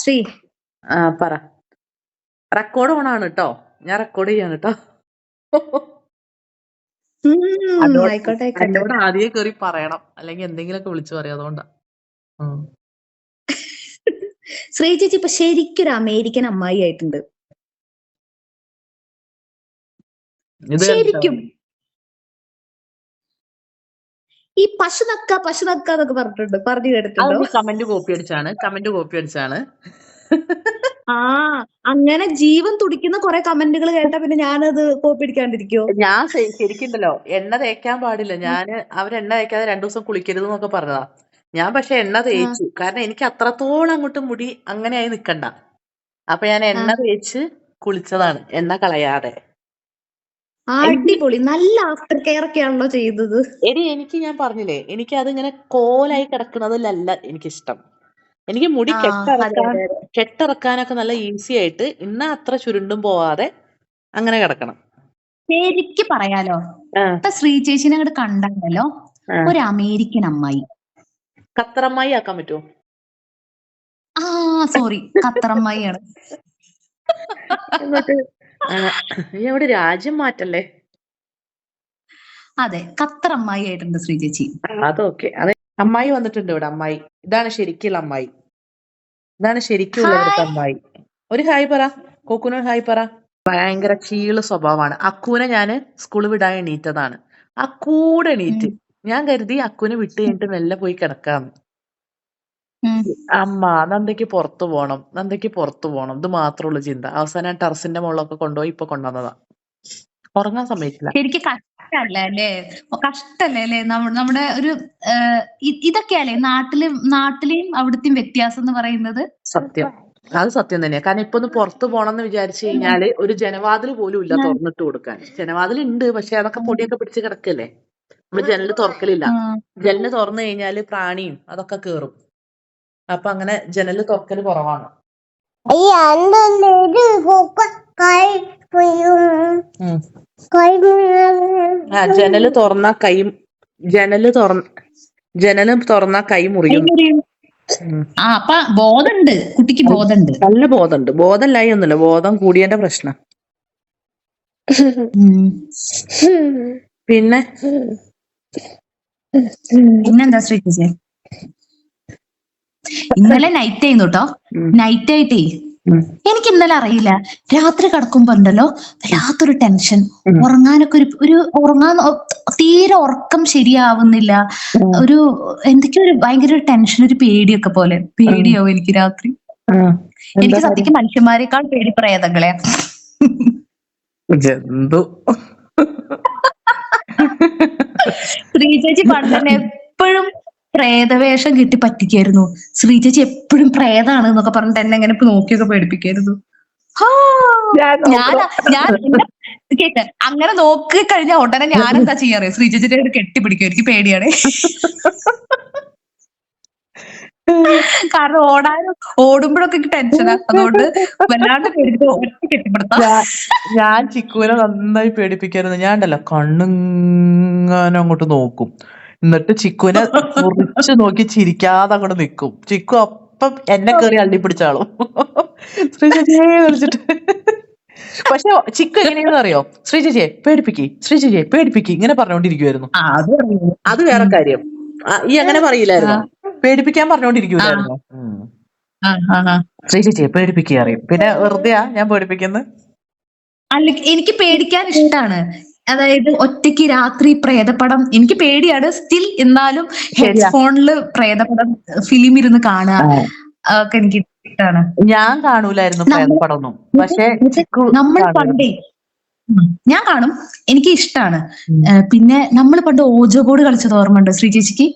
ശ്രീ ആ പറ. Record on ആണ് കേട്ടോ ഞാൻ റെക്കോർഡ് ചെയ്യാണ് കേട്ടോ ആദ്യം അതോട് ആയിക്കോട്ടെ ആയിക്കോട്ടെ. എന്നോട് ആദ്യമേ കയറി പറയണം. അല്ലെങ്കിൽ എന്തെങ്കിലും ഒക്കെ വിളിച്ചു പറയും. അതുകൊണ്ടാ. ഉം. ശ്രീ ചേച്ചി ഇപ്പൊ ശരിക്കൊരു അമേരിക്കൻ അമ്മായി ആയിട്ടുണ്ട്. ഇത് ശരിക്കും. ഈ പശു നക്ക പശു നക്ക എന്നൊക്കെ പറഞ്ഞിട്ടുണ്ട്. പറഞ്ഞു കേട്ടിട്ടുണ്ട്? കമന്റ് കോപ്പി അടിച്ചാണ്. കമന്റ് കോപ്പി അടിച്ചാണ്. ആ അങ്ങനെ ജീവൻ തുടിക്കുന്ന കുറെ കമന്റുകൾ കേട്ടാ പിന്നെ ഞാനത് കോപ്പി അടിക്കാണ്ടിരിക്കോ ഞാൻ ശരിക്കുണ്ടല്ലോ. എണ്ണ തേക്കാൻ പാടില്ല. ഞാൻ അവരെണ്ണ തേക്കാതെ രണ്ടു ദിവസം കുളിക്കരുത് എന്നൊക്കെ പറഞ്ഞതാ. ഞാൻ പക്ഷെ എണ്ണ തേച്ചു. കാരണം എനിക്ക് അത്രത്തോളം അങ്ങോട്ട് മുടി അങ്ങനെയായി ആയി നിക്കണ്ട. അപ്പൊ ഞാൻ എണ്ണ തേച്ച് കുളിച്ചതാണ്. എണ്ണ കളയാതെ. അടിപൊളി. നല്ല ആഫ്റ്റർ കെയർ ഒക്കെ ആണല്ലോ ചെയ്തത്. എടി എനിക്ക് ഞാൻ പറഞ്ഞില്ലേ എനിക്ക് അത് അതിങ്ങനെ കോലായി കിടക്കുന്നതിലല്ല എനിക്കിഷ്ടം. എനിക്ക് മുടി കെട്ടിറക്കാൻ. കെട്ടിറക്കാനൊക്കെ നല്ല ഈസി ആയിട്ട് ഇന്ന അത്ര ചുരുണ്ടും പോവാതെ അങ്ങനെ കിടക്കണം. ശരിക്ക് പറയാലോ ഇപ്പൊ ശ്രീ ചേച്ചിനെ അങ്ങോട്ട് കണ്ടല്ലോ ഒരു അമേരിക്കൻ അമ്മായി. ഖത്തറമ്മായി ആക്കാൻ പറ്റുമോ ആ സോറി ഖത്തറമ്മായിയാണ്. അവിടെ രാജ്യം മാറ്റല്ലേ? അതെ ഖത്തറമ്മായി ആയിട്ടുണ്ട് ശ്രീ ചേച്ചി. അതൊക്കെ അതെ അമ്മായി വന്നിട്ടുണ്ട് ഇവിടെ അമ്മായി. ഇതാണ് ശരിക്കുള്ള അമ്മായി. ഇതാണ് ശരിക്കുള്ള ഇവിടുത്തെ അമ്മായി. ഒരു ഹായ് പറ. കോക്കുനോട് ഹായ് പറ. ഭയങ്കര ചീൾ സ്വഭാവമാണ്. അക്കൂനെ ഞാൻ സ്കൂൾ വിടാൻ എണീറ്റതാണ്. അക്കൂടെ എണീറ്റ്. ഞാൻ കരുതി അക്കുനെ വിട്ട് കഴിഞ്ഞിട്ട് മെല്ലെ പോയി കിടക്കാന്ന്. ഉം. അമ്മ നന്ദയ്ക്ക് പുറത്തു പോണം നന്ദയ്ക്ക് പുറത്തു പോണം. ഇത് മാത്രമുള്ള ചിന്ത. അവസാനം ടെറസിന്റെ മുകളിലൊക്കെ കൊണ്ടുപോയി ഇപ്പൊ കൊണ്ടുവന്നതാ. ഉറങ്ങാൻ സമ്മതിച്ചില്ല ശരിക്കും കഷ്ടല്ലേ അല്ലേ? കഷ്ടല്ലേ അല്ലേ? നമ്മ- നമ്മുടെ ഒരു ഇ- ഇതൊക്കെയല്ലേ നാട്ടിലും നാട്ടിലെയും അവിടുത്തെയും വ്യത്യാസം എന്ന് പറയുന്നത്? സത്യം. അത് സത്യം തന്നെയാ. കാരണം ഇപ്പൊ ഒന്ന് പുറത്തു പോണം എന്ന് വിചാരിച്ചു കഴിഞ്ഞാൽ ഒരു ജനവാതിൽ പോലും ഇല്ല തുറന്നിട്ട് കൊടുക്കാൻ. ജനവാതിൽ ഉണ്ട് പക്ഷെ അതൊക്കെ പൊടിയൊക്കെ പിടിച്ച് കിടക്കല്ലേ? നമ്മൾ ജനൽ തുറക്കലില്ല. ജനൽ തുറന്നു കഴിഞ്ഞാൽ പ്രാണിയും അതൊക്കെ കേറും. അപ്പൊ അങ്ങനെ ജനൽ തുറക്കൽ കുറവാണ്. ഉം. ആ ജനൽ തുറന്ന കൈ ജനൽ തുറന്ന ജനൽ തുറന്ന കൈ മുറിയും. ആ അപ്പൊ ബോധമുണ്ട് കുട്ടിക്ക് ബോധമുണ്ട് നല്ല ബോധമുണ്ട് ബോധമില്ലായി ഒന്നുമില്ല. ബോധം കൂടിയതിന്റെ പ്രശ്നം. പിന്നെ? പിന്നെന്താ ശ്രീ ഇന്നലെ നൈറ്റ് ആയിരുന്നു കേട്ടോ നൈറ്റ് ആയിട്ടേ എനിക്ക് ഇന്നലെ അറിയില്ല. രാത്രി കിടക്കുമ്പോ ഉണ്ടല്ലോ വല്ലാത്തൊരു ടെൻഷൻ. ഉറങ്ങാനൊക്കെ ഒരു ഒരു ഉറങ്ങാൻ തീരെ ഉറക്കം ശരിയാവുന്നില്ല. ഒരു എന്തൊക്കെയോ ഒരു ഭയങ്കര ഒരു ടെൻഷൻ ഒരു പേടിയൊക്കെ പോലെ. പേടിയാവും എനിക്ക് രാത്രി. എനിക്ക് സത്യക്ക് മനുഷ്യന്മാരെക്കാൾ പേടി പ്രേതങ്ങളെ. ജന്തു. ശ്രീ ചേച്ചി പണ്ട് എപ്പോഴും പ്രേതവേഷം കിട്ടി പറ്റിക്കായിരുന്നു. ശ്രീ ചേച്ചി എപ്പോഴും പ്രേതാണ് എന്നൊക്കെ പറഞ്ഞിട്ട് എന്നെ ഇങ്ങനെ നോക്കിയൊക്കെ പേടിപ്പിക്കായിരുന്നു. ഞാൻ ഞാൻ കേക്ക് അങ്ങനെ നോക്കി കഴിഞ്ഞ ഉടനെ ഞാൻ എന്താ ചെയ്യാറ്? ശ്രീ ചേച്ചിയുടെ കെട്ടിപ്പിടിക്കും എനിക്ക് പേടിയാണ്. കാരണം ഓടാനും ഓടുമ്പോഴൊക്കെ എനിക്ക് ടെൻഷനാ അതുകൊണ്ട് വല്ലാണ്ട് ഞാൻ ചിക്കൂനെ നന്നായി പേടിപ്പിക്കായിരുന്നു. ഞാൻ ഉണ്ടല്ലോ കണ്ണുങ്ങാനും അങ്ങോട്ട് നോക്കും. എന്നിട്ട് ചിക്കുവിനെ മുറിച്ച് നോക്കി ചിരിക്കാതെ അങ്ങോട്ട് നിക്കും. ചിക്കു അപ്പം എന്നെ കയറി അള്ളി പിടിച്ചാളും. ശ്രീ ചേച്ചിയെ പക്ഷെ ചിക്കു എങ്ങനെയാണെന്ന് അറിയോ? ശ്രീ ചേച്ചിയെ പേടിപ്പിക്കി ശ്രീ ചേച്ചിയെ പേടിപ്പിക്കി ഇങ്ങനെ പറഞ്ഞോണ്ടിരിക്കുവായിരുന്നു. അത് വേറെ കാര്യം. ഈ അങ്ങനെ പറയില്ലായിരുന്നു? പേടിപ്പിക്കാൻ പറഞ്ഞോണ്ടിരിക്കുവായിരുന്നു? ശ്രീ ചേച്ചിയെ പേടിപ്പിക്കുക അറിയും. പിന്നെ വെറുതെയാ ഞാൻ പേടിപ്പിക്കുന്നത് അല്ല എനിക്ക് പേടിക്കാൻ ഇഷ്ടാണ്. അതായത് ഒറ്റയ്ക്ക് രാത്രി പ്രേതപടം എനിക്ക് പേടിയാണ്. സ്റ്റിൽ എന്നാലും ഹെഡ്ഫോണിൽ പ്രേതപടം ഫിലിം ഇരുന്ന് കാണുക ഒക്കെ എനിക്ക് ഇഷ്ടമാണ് ഞാൻ കാണൂലായിരുന്നു പ്രേതപടമൊന്നും. പക്ഷെ നമ്മൾ. പണ്ടേ ഞാൻ കാണും. എനിക്ക് ഇഷ്ടമാണ് പിന്നെ നമ്മൾ പണ്ട് ഓജോ ബോർഡ് കളിച്ചത് ഓർമ്മയുണ്ടോ ശ്രീ ചേച്ചിക്ക്?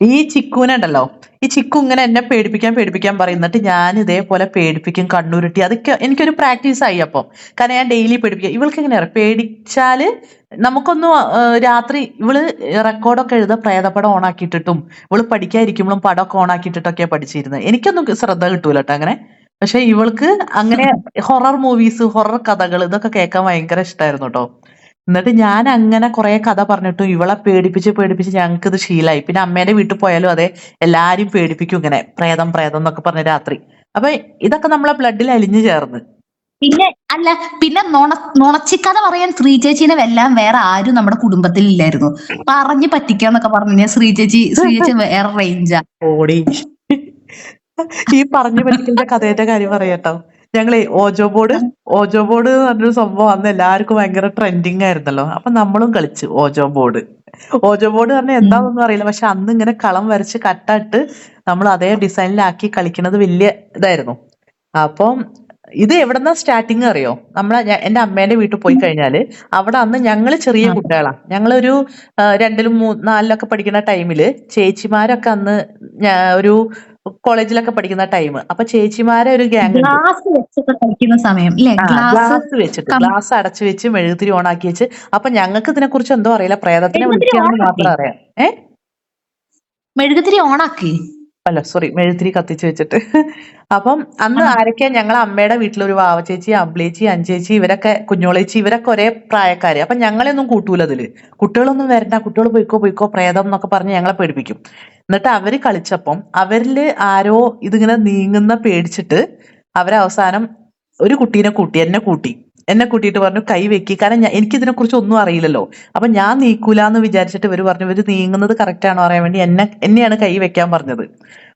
ഈ ചിക്കുനുണ്ടല്ലോ ഈ ചിക്കു ഇങ്ങനെ എന്നെ പേടിപ്പിക്കാൻ പേടിപ്പിക്കാൻ പറയും. എന്നിട്ട് ഞാൻ ഇതേപോലെ പേടിപ്പിക്കും കണ്ണുരുട്ടി. അതൊക്കെ എനിക്കൊരു പ്രാക്ടീസ് ആയി അപ്പം. കാരണം ഞാൻ ഡെയിലി പേടിപ്പിക്കുക ഇവൾക്ക് എങ്ങനെയാ പേടിച്ചാൽ നമുക്കൊന്നും രാത്രി ഇവൾ റെക്കോർഡൊക്കെ എഴുത പ്രേതപടം ഓണാക്കിയിട്ടിട്ടും ഇവൾ പഠിക്കാതിരിക്കുമ്പോഴും പടമൊക്കെ ഓണാക്കിയിട്ടിട്ടൊക്കെ പഠിച്ചിരുന്നത്. എനിക്കൊന്നും ശ്രദ്ധ കിട്ടൂല കേട്ടോ അങ്ങനെ. പക്ഷെ ഇവൾക്ക് അങ്ങനെ ഹൊറർ മൂവീസ് ഹൊറർ കഥകൾ ഇതൊക്കെ കേൾക്കാൻ ഭയങ്കര ഇഷ്ടമായിരുന്നു കേട്ടോ എന്നിട്ട് ഞാൻ അങ്ങനെ കുറെ കഥ പറഞ്ഞിട്ടും ഇവളെ പേടിപ്പിച്ച് പേടിപ്പിച്ച് ഞങ്ങൾക്ക് ഇത് ശീലായി. പിന്നെ അമ്മേന്റെ വീട്ടിൽ പോയാലും അതെ എല്ലാരും പേടിപ്പിക്കും ഇങ്ങനെ പ്രേതം പ്രേതം എന്നൊക്കെ പറഞ്ഞ് രാത്രി. അപ്പൊ ഇതൊക്കെ നമ്മളെ ബ്ലഡിൽ അലിഞ്ഞു ചേർന്ന്. പിന്നെ അല്ല പിന്നെ നുണ നുണച്ചിക്കഥ പറയാൻ ശ്രീ ചേച്ചീനെ വെല്ലാൻ വേറെ ആരും നമ്മുടെ കുടുംബത്തിൽ ഇല്ലായിരുന്നു. പറഞ്ഞു പറ്റിക്കാന്നൊക്കെ പറഞ്ഞു കഴിഞ്ഞാൽ ശ്രീ ചേച്ചി ശ്രീ ചേച്ചി വേറെ റേഞ്ചാ ഓടി. ഈ പറഞ്ഞു പറ്റിക്കുന്ന കഥയുടെ കാര്യം പറയാട്ടോ. ഞങ്ങളെ ഓജോ ബോർഡ് ഓജോ ബോർഡ് എന്ന് പറഞ്ഞൊരു സംഭവം അന്ന് എല്ലാവർക്കും ഭയങ്കര ട്രെൻഡിങ് ആയിരുന്നല്ലോ. അപ്പൊ നമ്മളും കളിച്ചു ഓജോ ബോർഡ്. ഓജോ ബോർഡ് പറഞ്ഞാൽ എന്താണെന്നൊന്നും അറിയില്ല. പക്ഷെ അന്ന് ഇങ്ങനെ കളം വരച്ച് കട്ടിട്ട് നമ്മൾ അതേ ഡിസൈനിലാക്കി കളിക്കുന്നത് വലിയ ഇതായിരുന്നു. അപ്പം ഇത് എവിടെന്നാ സ്റ്റാർട്ടിങ് അറിയോ? നമ്മളെ എന്റെ അമ്മേന്റെ വീട്ടിൽ പോയി കഴിഞ്ഞാൽ അവിടെ അന്ന് ഞങ്ങൾ ചെറിയ. കുട്ടികളാ. ഞങ്ങളൊരു രണ്ടിലും മൂ നാലിലൊക്കെ പഠിക്കുന്ന ടൈമിൽ ചേച്ചിമാരൊക്കെ അന്ന് ഒരു കോളേജിലൊക്കെ പഠിക്കുന്ന ടൈം അപ്പൊ ചേച്ചിമാരെ ഒരു ഗ്യാങ് ഗ്ലാസ് വെച്ചിട്ട് പഠിക്കുന്ന സമയം ഗ്ലാസ് വെച്ചിട്ട് ഗ്ലാസ് അടച്ചു വെച്ച് മെഴുകുതിരി ഓണാക്കി വെച്ച്. അപ്പൊ ഞങ്ങൾക്ക് ഇതിനെ കുറിച്ച് എന്തോ അറിയില്ല. പ്രേതത്തിനെ വിളിക്കാന്ന് മാത്രം അറിയാം. ഏ? മെഴുകുതിരി ഓണാക്കി അല്ല സോറി മെഴുകുതിരി കത്തിച്ചു വെച്ചിട്ട്. അപ്പം അന്ന്. ആരൊക്കെയാ? ഞങ്ങളെ അമ്മയുടെ വീട്ടിലൊരു വാവ ചേച്ചി അബ്ലേച്ചി അഞ്ചേച്ചി ഇവരൊക്കെ കുഞ്ഞോളേച്ചി ഇവരൊക്കെ ഒരേ പ്രായക്കാര്. അപ്പൊ ഞങ്ങളെയൊന്നും കൂട്ടൂല അതിൽ. കുട്ടികളൊന്നും വരണ്ട. കുട്ടികൾ പോയിക്കോ പോയിക്കോ പ്രേതം എന്നൊക്കെ പറഞ്ഞ് ഞങ്ങളെ പേടിപ്പിക്കും. എന്നിട്ട് അവർ കളിച്ചപ്പം അവരിൽ ആരോ ഇതിങ്ങനെ നീങ്ങുന്ന പേടിച്ചിട്ട് അവരവസാനം ഒരു കുട്ടീനെ കൂട്ടി എന്നെ കൂട്ടി. എന്നെ കൂട്ടിയിട്ട് പറഞ്ഞു കൈ വെക്കി. കാരണം എനിക്ക് ഇതിനെ കുറിച്ച് ഒന്നും അറിയില്ലല്ലോ. അപ്പൊ ഞാൻ നീക്കൂല എന്ന് വിചാരിച്ചിട്ട് ഇവർ പറഞ്ഞു ഇവർ നീങ്ങുന്നത് കറക്റ്റ് ആണോ അറിയാൻ വേണ്ടി എന്നെ എന്നെയാണ് കൈ വെക്കാൻ പറഞ്ഞത്.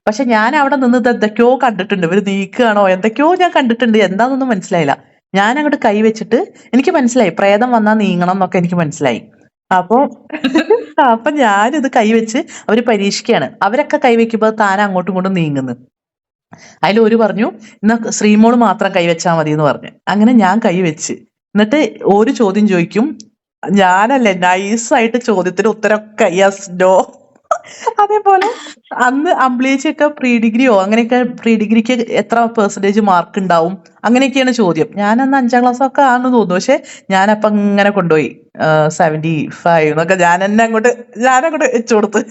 പക്ഷെ ഞാൻ അവിടെ നിന്ന് എന്തൊക്കെയോ കണ്ടിട്ടുണ്ട്. ഇവർ നീക്കുകയാണോ? എന്തൊക്കെയോ ഞാൻ കണ്ടിട്ടുണ്ട്. എന്താണെന്നൊന്നും മനസ്സിലായില്ല. ഞാൻ അങ്ങോട്ട് കൈ വെച്ചിട്ട് എനിക്ക് മനസ്സിലായി. പ്രേതം വന്നാൽ നീങ്ങണം എന്നൊക്കെ എനിക്ക് മനസ്സിലായി. അപ്പൊ അപ്പൊ ഞാനിത് കൈവച്ച് അവർ പരീക്ഷിക്കുകയാണ്. അവരൊക്കെ കൈവയ്ക്കുമ്പോൾ താൻ അങ്ങോട്ടും ഇങ്ങോട്ടും നീങ്ങുന്നു. അതിൽ ഒരു പറഞ്ഞു എന്നാ ശ്രീമോൾ മാത്രം കൈവച്ചാ മതി എന്ന് പറഞ്ഞു. അങ്ങനെ ഞാൻ കൈവച്ച് എന്നിട്ട് ഒരു ചോദ്യം ചോദിക്കും. ഞാനല്ലേ നൈസായിട്ട് ചോദ്യത്തിന് ഉത്തരമൊക്കെ യെസ് നോ അതേപോലെ അന്ന് അമ്പിളിയേച്ചിയൊക്കെ പ്രീ ഡിഗ്രിയോ അങ്ങനെയൊക്കെ പ്രീ ഡിഗ്രിക്ക് എത്ര പെർസെന്റേജ് മാർക്ക് ഉണ്ടാവും അങ്ങനെയൊക്കെയാണ് ചോദ്യം. ഞാൻ അന്ന് അഞ്ചാം ക്ലാസ് ഒക്കെ ആണെന്ന് തോന്നുന്നു. പക്ഷെ ഞാനപ്പൊ ഇങ്ങനെ കൊണ്ടുപോയി. സെവന്റി ഫൈവ് എന്നൊക്കെ ഞാൻ എന്നെ അങ്ങോട്ട് ഞാൻ അങ്ങോട്ട് വെച്ചു കൊടുത്ത്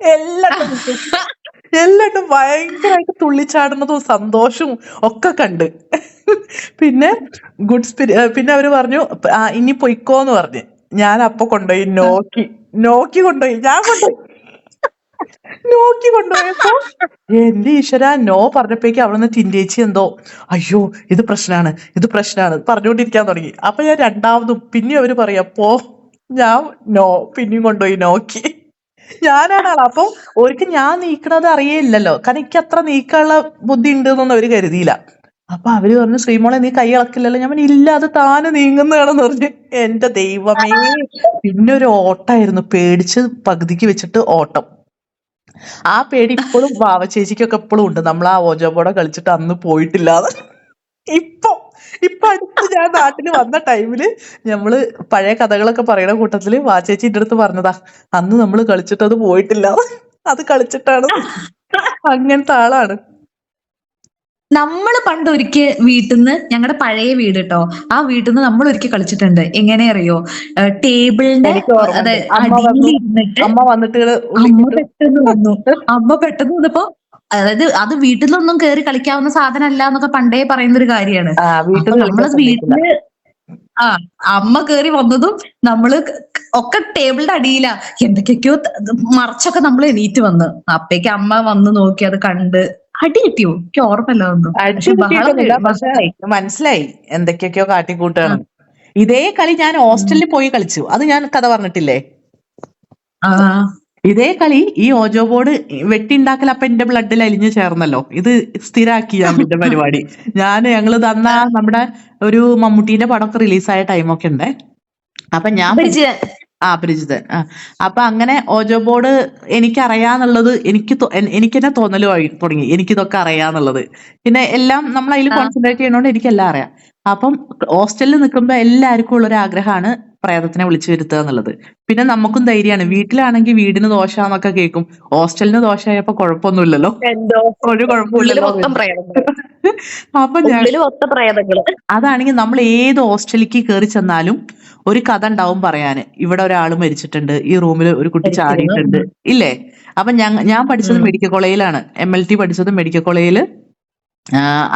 എല്ലാട്ടും എല്ലാട്ടും ഭയങ്കരമായിട്ട് തുള്ളിച്ചാടുന്നതും സന്തോഷവും ഒക്കെ കണ്ട്. പിന്നെ ഗുഡ് സ്പിരി പിന്നെ അവർ പറഞ്ഞു ഇനി പൊയ്ക്കോന്ന് പറഞ്ഞ്. ഞാൻ അപ്പൊ കൊണ്ടുപോയി നോക്കി. നോക്കി കൊണ്ടുപോയി. ഞാൻ കൊണ്ടുപോയി. നോക്കി കൊണ്ടുപോയപ്പോ എന്റെ ഈശ്വര? നോ പറഞ്ഞപ്പോഴേക്ക് അവിടുന്ന് ടിൻഡേച്ചി എന്തോ അയ്യോ ഇത് പ്രശ്നമാണ് ഇത് പ്രശ്നമാണ് പറഞ്ഞുകൊണ്ടിരിക്കാൻ തുടങ്ങി. അപ്പൊ ഞാൻ രണ്ടാമതും പിന്നെ അവർ പറയാ പോ ഞാൻ നോ പിന്നെയും കൊണ്ടുപോയി നോക്കി. ഞാനാണ് ആൾ. അപ്പൊ ഞാൻ നീക്കണത് അറിയില്ലല്ലോ കാരണം എനിക്ക് അത്ര നീക്കാനുള്ള ബുദ്ധി ഉണ്ട് എന്നൊന്നും അവർ കരുതിയില്ല. അപ്പൊ അവർ പറഞ്ഞു ശ്രീമോളെ നീ കൈ ഇളക്കില്ലല്ലോ ഞാൻ പറഞ്ഞു, ഇല്ല അത് താന് നീങ്ങുന്നതാണെന്ന് പറഞ്ഞു. എന്റെ ദൈവമേ. പിന്നെ ഒരു ഓട്ടായിരുന്നു പേടിച്ച് പകുതിക്ക് വെച്ചിട്ട് ഓട്ടം. ആ പേടി ഇപ്പോഴും വാവ ചേച്ചിക്കൊക്കെ എപ്പോഴും ഉണ്ട്. നമ്മൾ ആ ഓജോബോടെ കളിച്ചിട്ട് അന്ന് പോയിട്ടില്ലാതെ ഇപ്പൊ ഇപ്പൊ അടുത്ത് ഞാൻ നാട്ടിൽ വന്ന ടൈമിൽ നമ്മൾ പഴയ കഥകളൊക്കെ പറയണ കൂട്ടത്തിൽ വാചേച്ചിന്റെ അടുത്ത് പറഞ്ഞതാ അന്ന് നമ്മൾ കളിച്ചിട്ട് അത് പോയിട്ടില്ല അത് കളിച്ചിട്ടാണ് അങ്ങനത്തെ ആളാണ്. നമ്മൾ പണ്ട് ഒരിക്കൽ വീട്ടിൽ നിന്ന് ഞങ്ങളുടെ പഴയ വീട് കേട്ടോ ആ വീട്ടിൽ നിന്ന് നമ്മൾ ഒരിക്കൽ കളിച്ചിട്ടുണ്ട്. എങ്ങനെ അറിയോ? ടേബിളിന്റെ അമ്മ വന്നിട്ട് അമ്മ പെട്ടെന്ന് വന്നു. അമ്മ പെട്ടെന്ന് വന്നപ്പോ അതായത് അത് വീട്ടിലൊന്നും കയറി കളിക്കാവുന്ന സാധനമല്ല എന്നൊക്കെ പണ്ടേ പറയുന്ന ഒരു കാര്യമാണ് നമ്മൾ വീട്ടിൽ ആ അമ്മ കേറി വന്നതും നമ്മൾ ഒക്കെ ടേബിളിന്റെ അടിയിലാ. എന്തൊക്കെയൊക്കെയോ മറച്ചൊക്കെ നമ്മൾ എണീറ്റ് വന്ന്. അപ്പേക്ക് അമ്മ വന്ന് നോക്കി അത് കണ്ട് അടി കിട്ടിയോ? എനിക്ക് ഓർമ്മല്ല. മനസ്സിലായി എന്തൊക്കെയൊക്കെയോ കാട്ടിക്കൂട്ടാണ്. ഇതേ കളി ഞാൻ ഹോസ്റ്റലിൽ പോയി കളിച്ചു. അത് ഞാൻ കഥ പറഞ്ഞിട്ടില്ലേ? ഇതേ കളി ഈ ഓജോ ബോർഡ് വെട്ടിണ്ടാക്കൽ അപ്പൊ എന്റെ ബ്ലഡിൽ അലിഞ്ഞു ചേർന്നല്ലോ. ഇത് സ്ഥിരാക്കി ഞാൻ എന്റെ പരിപാടി. ഞാൻ ഞങ്ങൾ തന്ന നമ്മുടെ ഒരു മമ്മൂട്ടീന്റെ പടമൊക്കെ റിലീസായ ടൈമൊക്കെ ഉണ്ടേ. അപ്പൊ ഞാൻ ആ അപരിചിതൻ ആ. അപ്പൊ അങ്ങനെ ഓജോ ബോർഡ് എനിക്കറിയാന്നുള്ളത് എനിക്ക് അറിയാന്നുള്ളത് എനിക്ക് എനിക്ക് തന്നെ തോന്നൽ തുടങ്ങി. എനിക്കിതൊക്കെ അറിയാന്നുള്ളത്. പിന്നെ എല്ലാം നമ്മൾ അതിൽ. കോൺസെൻട്രേറ്റ് ചെയ്യണോണ്ട് എനിക്കെല്ലാം അറിയാം. അപ്പം ഹോസ്റ്റലിൽ നിൽക്കുമ്പോൾ എല്ലാവർക്കും ഉള്ള ഒരു ആഗ്രഹമാണ് പ്രേതത്തിനെ വിളിച്ചു വരുത്തുക എന്നുള്ളത്. പിന്നെ നമുക്കും ധൈര്യമാണ്. വീട്ടിലാണെങ്കിൽ വീടിന് ദോഷാന്നൊക്കെ കേൾക്കും ഹോസ്റ്റലിന് ദോഷമായപ്പോ കുഴപ്പമൊന്നുമില്ലല്ലോ ഒരു കുഴപ്പമില്ലല്ലോ. അപ്പൊ ഞാൻ അതാണെങ്കിൽ നമ്മൾ ഏത് ഹോസ്റ്റലിലേക്ക് കയറി ചെന്നാലും ഒരു കഥ ഉണ്ടാവും പറയാന്. ഇവിടെ ഒരാൾ മരിച്ചിട്ടുണ്ട്. ഈ റൂമിൽ ഒരു കുട്ടി ചാടിയിട്ടുണ്ട്. ഇല്ലേ? അപ്പൊ ഞാൻ ഞാൻ പഠിച്ചത് മെഡിക്കൽ കോളേജിലാണ്. എം എൽ ടി പഠിച്ചത് മെഡിക്കൽ കോളേജിൽ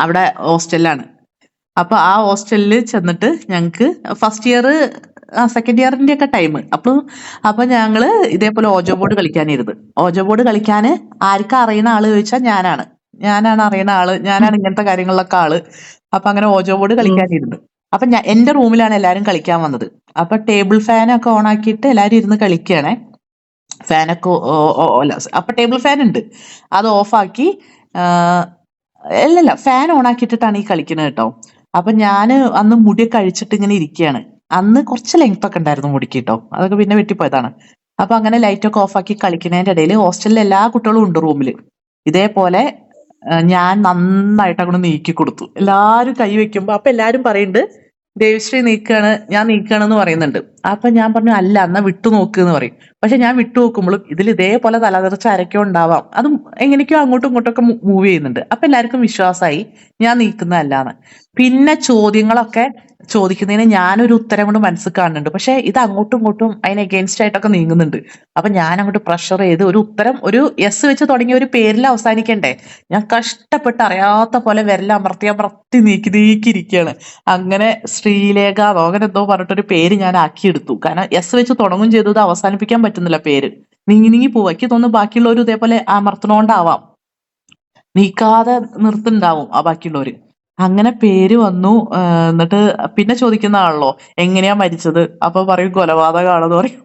അവിടെ ഹോസ്റ്റലിലാണ്. അപ്പൊ ആ ഹോസ്റ്റലിൽ ചെന്നിട്ട് ഞങ്ങൾക്ക് ഫസ്റ്റ് ഇയർ സെക്കൻഡ് ഇയറിന്റെ ഒക്കെ ടൈം അപ്പൊ അപ്പൊ ഞങ്ങൾ ഇതേപോലെ ഓജോ ബോർഡ് കളിക്കാനിരുന്നു ഓജോ ബോർഡ് കളിക്കാന് ആർക്കാ അറിയുന്ന ആൾ ചോദിച്ചാൽ ഞാനാണ്. ഞാനാണ് അറിയുന്ന ആൾ ഞാനാണ് ഇങ്ങനത്തെ കാര്യങ്ങളിലൊക്കെ ആൾ. അപ്പൊ അങ്ങനെ ഓജോ ബോർഡ് കളിക്കാനിരുന്നു അപ്പൊ ഞാൻ എന്റെ റൂമിലാണ് എല്ലാരും കളിക്കാൻ വന്നത്. അപ്പൊ ടേബിൾ ഫാൻ ഒക്കെ ഓൺ ആക്കിയിട്ട് എല്ലാരും ഇരുന്ന് കളിക്കുകയാണേ. ഫാനൊക്കെ അപ്പൊ ടേബിൾ ഫാൻ ഉണ്ട്. അത് ഓഫാക്കി അല്ലല്ല ഫാൻ ഓൺ ആക്കിയിട്ടിട്ടാണ് ഈ കളിക്കുന്നത് കേട്ടോ. അപ്പൊ ഞാൻ അന്ന് മുടിയൊക്കെ അഴിച്ചിട്ട് ഇങ്ങനെ ഇരിക്കുകയാണ്. അന്ന് കുറച്ച് ലെങ്ത് ഒക്കെ ഉണ്ടായിരുന്നു മുടിക്ക് കേട്ടോ അതൊക്കെ പിന്നെ വെട്ടിപ്പോയതാണ്. അപ്പൊ അങ്ങനെ ലൈറ്റ് ഒക്കെ ഓഫാക്കി കളിക്കുന്നതിന്റെ ഇടയിൽ ഹോസ്റ്റലിലെ എല്ലാ കുട്ടികളും ഉണ്ട് റൂമിൽ ഇതേപോലെ ഞാൻ നന്നായിട്ട് അങ്ങോട്ട് നീക്കി കൊടുത്തു. എല്ലാരും കൈ വെക്കുമ്പോ അപ്പൊ എല്ലാരും പറയുന്നുണ്ട് ദേവശ്രീ നീക്കാണ് ഞാൻ നീക്കാണെന്ന് പറയുന്നുണ്ട്. അപ്പൊ ഞാൻ പറഞ്ഞു അല്ല എന്നാ വിട്ടു നോക്ക് എന്ന് പറയും. പക്ഷെ ഞാൻ വിട്ടു നോക്കുമ്പോഴും ഇതിൽ ഇതേപോലെ തലതിർച്ച അരക്കോ ഉണ്ടാവാം. അതും എങ്ങനെയൊക്കെയോ അങ്ങോട്ടും ഇങ്ങോട്ടൊക്കെ മൂവ് ചെയ്യുന്നുണ്ട്. അപ്പൊ എല്ലാവർക്കും വിശ്വാസമായി ഞാൻ നീക്കുന്നതല്ലാന്ന്. പിന്നെ ചോദ്യങ്ങളൊക്കെ ചോദിക്കുന്നതിന് ഞാനൊരു ഉത്തരം കൊണ്ട് മനസ്സിൽ കാണുന്നുണ്ട്. പക്ഷെ ഇത് അങ്ങോട്ടും ഇങ്ങോട്ടും അതിന് അഗേൻസ്റ്റ് ആയിട്ടൊക്കെ നീങ്ങുന്നുണ്ട്. അപ്പൊ ഞാൻ അങ്ങോട്ട് പ്രഷർ ചെയ്ത് ഒരു ഉത്തരം ഒരു എസ് വെച്ച് തുടങ്ങിയ ഒരു പേരിൽ അവസാനിക്കണ്ടേ? ഞാൻ കഷ്ടപ്പെട്ട് അറിയാത്ത പോലെ വിരൽ അമർത്തി അമർത്തി നീക്കി നീക്കിയിരിക്കുകയാണ്. അങ്ങനെ ശ്രീലേഖ അങ്ങനെ എന്തോ പറഞ്ഞിട്ടൊരു പേര് ഞാൻ ആക്കിയെടുത്തു. കാരണം എസ് വെച്ച് തുടങ്ങും ചെയ്തു ഇത് അവസാനിപ്പിക്കാൻ പറ്റുന്നില്ല പേര്. നീങ്ങി നീങ്ങി പോവാ. എനിക്ക് തോന്നുന്നു ബാക്കിയുള്ളവർ ഇതേപോലെ അമർത്തണോണ്ടാവാം. നീക്കാതെ നിർത്തുണ്ടാവും ആ ബാക്കിയുള്ളവര്. അങ്ങനെ പേര് വന്നു എന്നിട്ട് പിന്നെ ചോദിക്കുന്ന ആളല്ലോ എങ്ങനെയാ മരിച്ചത്? അപ്പൊ പറയും കൊലപാതകമാണെന്ന് പറയും.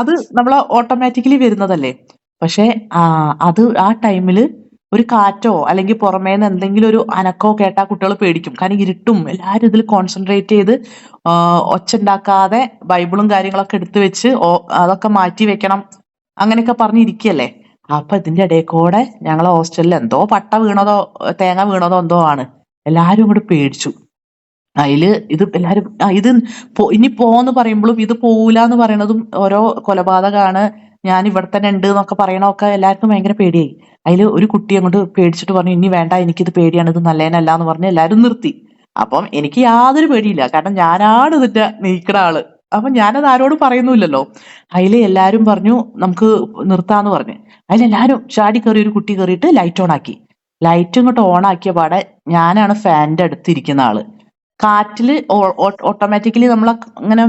അത് നമ്മൾ ഓട്ടോമാറ്റിക്കലി വരുന്നതല്ലേ? പക്ഷെ ആ അത് ആ ടൈമിൽ ഒരു കാറ്റോ അല്ലെങ്കിൽ പുറമേ നിന്ന് എന്തെങ്കിലും ഒരു അനക്കോ കേട്ടാൽ കുട്ടികൾ പേടിക്കും. കാരണം ഇരുട്ടും. എല്ലാവരും ഇതിൽ കോൺസെൻട്രേറ്റ് ചെയ്ത് ഒച്ച ഉണ്ടാക്കാതെ ബൈബിളും കാര്യങ്ങളൊക്കെ എടുത്തു വെച്ച് അതൊക്കെ മാറ്റി വെക്കണം. അങ്ങനെയൊക്കെ പറഞ്ഞിരിക്കല്ലേ അപ്പൊ ഇതിന്റെ ഇടയിൽ കൂടെ ഞങ്ങളെ ഹോസ്റ്റലിൽ എന്തോ പട്ട വീണതോ തേങ്ങ വീണതോ എന്തോ ആണ്. എല്ലാരും കൂടെ പേടിച്ചു. അതിൽ ഇത് എല്ലാരും ഇത് ഇനി പോന്ന് പറയുമ്പോഴും ഇത് പോവൂല എന്ന് പറയണതും ഓരോ കൊലപാതകമാണ് ഞാൻ ഇവിടെ തന്നെ ഉണ്ട് എന്നൊക്കെ പറയണമൊക്കെ എല്ലാവർക്കും ഭയങ്കര പേടിയായി. അതിൽ ഒരു കുട്ടി അങ്ങോട്ട് പേടിച്ചിട്ട് പറഞ്ഞു ഇനി വേണ്ട എനിക്കിത് പേടിയാണ് ഇത് നല്ലതിനല്ല എന്ന് പറഞ്ഞ് എല്ലാവരും നിർത്തി. അപ്പം എനിക്ക് യാതൊരു പേടിയില്ല. കാരണം ഞാനാണ് ഇതിന്റെ നീക്കണ ആൾ. അപ്പൊ ഞാനത് ആരോടും പറയുന്നില്ലല്ലോ അതിൽ എല്ലാവരും പറഞ്ഞു നമുക്ക് നിർത്താന്ന് പറഞ്ഞു. അതിലെല്ലാരും ചാടി കയറി ഒരു കുട്ടി കയറിയിട്ട് ലൈറ്റ് ഓൺ ആക്കി. ലൈറ്റ് ഇങ്ങോട്ട് ഓൺ ആക്കിയ പാടെ ഞാനാണ് ഫാനിന്റെ അടുത്തിരിക്കുന്ന ആൾ. കാറ്റിൽ ഓട്ടോമാറ്റിക്കലി നമ്മൾ ഇങ്ങനെ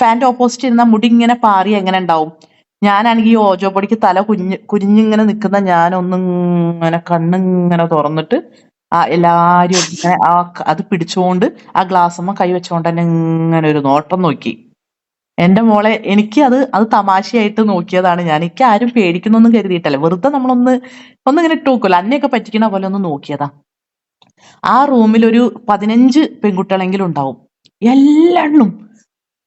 ഫാനിന്റെ ഓപ്പോസിറ്റ് ഇരുന്ന മുടി ഇങ്ങനെ പാറി എങ്ങനെ ഉണ്ടാവും? ഞാനാണെങ്കിൽ ഈ ഓജോ പൊടിക്ക് തല കുഞ്ഞ് കുനിഞ്ഞിങ്ങനെ നിൽക്കുന്ന ഞാനൊന്നിങ്ങനെ കണ്ണിങ്ങനെ തുറന്നിട്ട് ആ എല്ലാരും ഇങ്ങനെ ആ അത് പിടിച്ചുകൊണ്ട് ആ ഗ്ലാസ്സമ്മ കൈ വെച്ചോണ്ട് തന്നെ ഇങ്ങനെ ഒരു നോട്ടം നോക്കി. എന്റെ മോളെ എനിക്ക് അത് അത് തമാശയായിട്ട് നോക്കിയതാണ് ഞാൻ. എനിക്ക് ആരും പേടിക്കുന്നൊന്നും കരുതിയിട്ടല്ല. വെറുതെ നമ്മളൊന്ന് ഒന്നിങ്ങനെ ഇട്ട് നോക്കുമല്ലോ അന്നെയൊക്കെ പറ്റിക്കണ പോലെ ഒന്ന് നോക്കിയതാ. ആ റൂമിൽ ഒരു പതിനഞ്ച് പെൺകുട്ടികളെങ്കിലും ഉണ്ടാവും. എല്ലെണ്ണും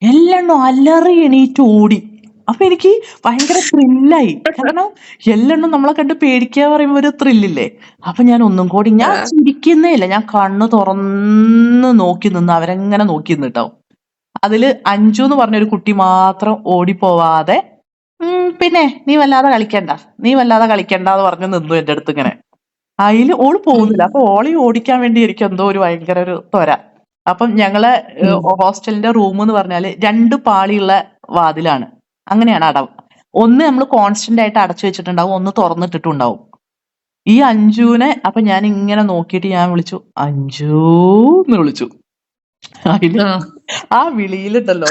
എല്ലെണ്ണും അലറി എണീറ്റ് ഓടി. അപ്പൊ എനിക്ക് ഭയങ്കര ത്രില്ലായി കാരണം എല്ലെണ്ണം നമ്മളെ കണ്ട് പേടിക്കുക പറയുമ്പോ ഒരു ത്രില്ലില്ലേ അപ്പൊ ഞാൻ ഒന്നും കൂടി ഞാൻ ചിരിക്കുന്നേ ഇല്ല. ഞാൻ കണ്ണ് തുറന്ന് നോക്കി നിന്ന് അവരെങ്ങനെ നോക്കി നിന്നിട്ടോ അതിൽ അഞ്ചു എന്ന് പറഞ്ഞ ഒരു കുട്ടി മാത്രം ഓടിപ്പോവാതെ ഉം, പിന്നെ നീ വല്ലാതെ കളിക്കണ്ട നീ വല്ലാതെ കളിക്കണ്ട എന്ന് പറഞ്ഞു നിന്നു എന്റെ അടുത്ത് ഇങ്ങനെ. അതിൽ ഓൾ പോകുന്നില്ല. അപ്പൊ ഓളി ഓടിക്കാൻ വേണ്ടി എനിക്ക് എന്തോ ഒരു ഭയങ്കര ഒരു ത്വര. അപ്പം ഞങ്ങളെ ഹോസ്റ്റലിന്റെ റൂം എന്ന് പറഞ്ഞാൽ രണ്ട് പാളിയുള്ള വാതിലാണ്. അങ്ങനെയാണ് അടവ്. ഒന്ന് നമ്മൾ കോൺസ്റ്റന്റ് ആയിട്ട് അടച്ചു വെച്ചിട്ടുണ്ടാവും ഒന്ന് തുറന്നിട്ടിട്ടുണ്ടാവും. ഈ അഞ്ജുവിനെ അപ്പൊ ഞാൻ ഇങ്ങനെ നോക്കിയിട്ട് ഞാൻ വിളിച്ചു അഞ്ജു എന്ന് വിളിച്ചു. അതിൽ ആ വിളിയിലുണ്ടല്ലോ.